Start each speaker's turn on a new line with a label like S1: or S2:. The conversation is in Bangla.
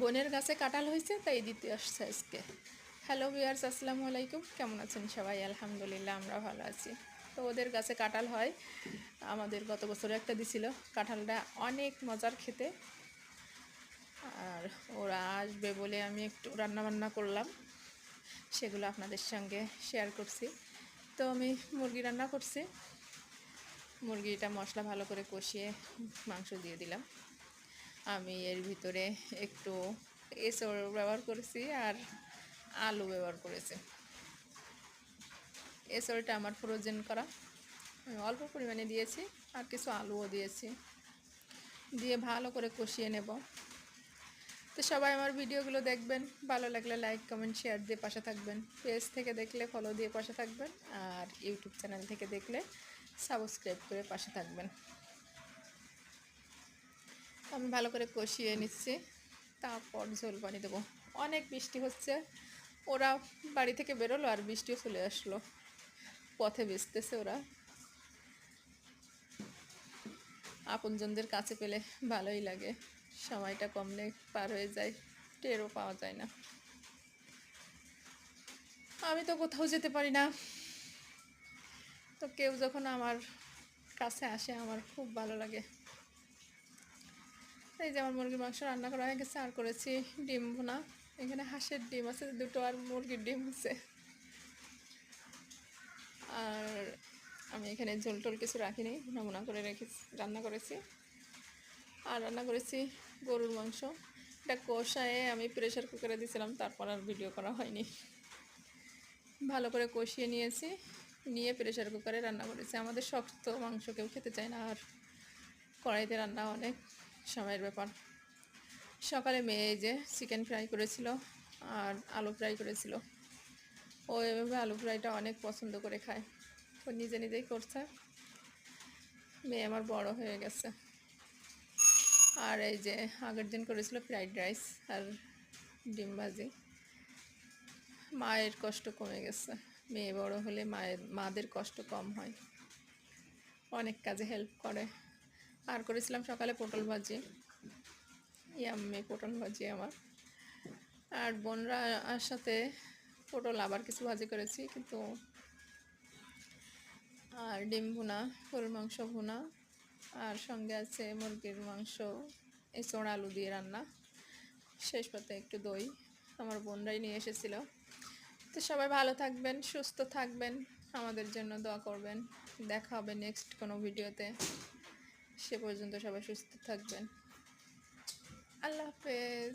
S1: বোনের গাছে কাঁঠাল হয়েছে, তাই দিতে আসছে আজকে। হ্যালো ভিয়ার্স আসসালামু আলাইকুম। কেমন আছেন সবাই? আলহামদুলিল্লাহ, আমরা ভালো আছি। তো ওদের গাছে কাঁঠাল হয়। আমাদের গত বছর একটা দিছিল। কাঁঠালটা অনেক মজার খেতে। আর ওরা আসবে বলে আমি একটু রান্না বান্না করলাম। সেগুলো আপনাদের সঙ্গে শেয়ার করছি। তো আমি মুরগি রান্না করছি। মুরগিটা মশলা ভালো করে কষিয়ে মাংস দিয়ে দিলাম। আমি এর ভিতরে একটু এসর ব্যবহার করেছি আর আলু ব্যবহার করেছি। এসরটা আমার ফ্রোজেন করা। আমি অল্প পরিমাণে দিয়েছি আর কিছু আলুও দিয়েছি। দিয়ে ভালো করে কষিয়ে নেব। তো সবাই আমার ভিডিওগুলো দেখবেন। ভালো লাগলে লাইক, কমেন্ট, শেয়ার দিয়ে পাশে থাকবেন। পেজ থেকে দেখলে, ফলো দিয়ে পাশে থাকবেন। আর ইউটিউব চ্যানেল থেকে দেখলে সাবস্ক্রাইব করে পাশে থাকবেন। আমি ভালো করে কষিয়ে নিচ্ছি। তারপর ঝোল পানি দেবো। অনেক বৃষ্টি হচ্ছে। ওরা বাড়ি থেকে বেরোলো আর বৃষ্টিও চলে আসলো। পথে বেচতেছে ওরা। আপনজনদের কাছে পেলে ভালোই লাগে। সময়টা কমলে পার হয়ে যায়। টেরও পাওয়া যায় না। আমি তো কোথাও যেতে পারি না। তো কেউ যখন আমার কাছে আসে, আমার খুব ভালো লাগে। এই যে আমার মুরগির মাংস রান্না করা হয়ে গেছে, আর করেছি ডিম ভুনা। এখানে হাঁসের ডিম আছে, দুটো আর মুরগির ডিম আছে। আর আমি এখানে ঝোল টোল কিছু রাখিনি ভুনা করে রেখে রান্না করেছি। আর রান্না করেছি গরুর মাংস। এটা কষায়ে আমি প্রেশার কুকারে দিয়েছিলাম, তারপর আর ভিডিও করা হয়নি। ভালো করে কষিয়ে নিয়েছি, নিয়ে প্রেশার কুকারে রান্না করেছি। আমাদের শক্ত মাংস কেউ খেতে চায় না, আর কড়াইতে রান্না অনেক। সময়ের ব্যাপার। সকালে মেয়ে যে চিকেন ফ্রাই করেছিল আর আলু ফ্রাই করেছিল। ও এভাবে আলু ফ্রাইটা অনেক পছন্দ করে খায়। ও নিজে নিজেই করছে। মেয়ে আমার বড় হয়ে গেছে। আর এই যে আগের দিন করেছিল ফ্রাইড রাইস আর ডিম ভাজি। মায়ের কষ্ট কমে গেছে। মেয়ে বড় হলে মায়ের, মাদের কষ্ট কম হয়। অনেক কাজে হেল্প করে। আর করেছিলাম সকালে পটল ভাজি। ইয়াম্মি, পটল ভাজি আমার। আর বোনরা আর সাথে পটল আবার কিছু ভাজি করেছি, কিন্তু আর ডিম ভুনা, গরুর মাংস ভুনা, আর সঙ্গে আছে মুরগির মাংস এছাড়া আলু দিয়ে রান্না। শেষ পাতে একটু দই আমার বোনরাই নিয়ে এসেছিল। তো সবাই ভালো থাকবেন, সুস্থ থাকবেন, আমাদের জন্য দোয়া করবেন। দেখা হবে নেক্সট কোনো ভিডিওতে সে পর্যন্ত সবাই সুস্থ থাকবেন। আল্লাহ হাফেজ।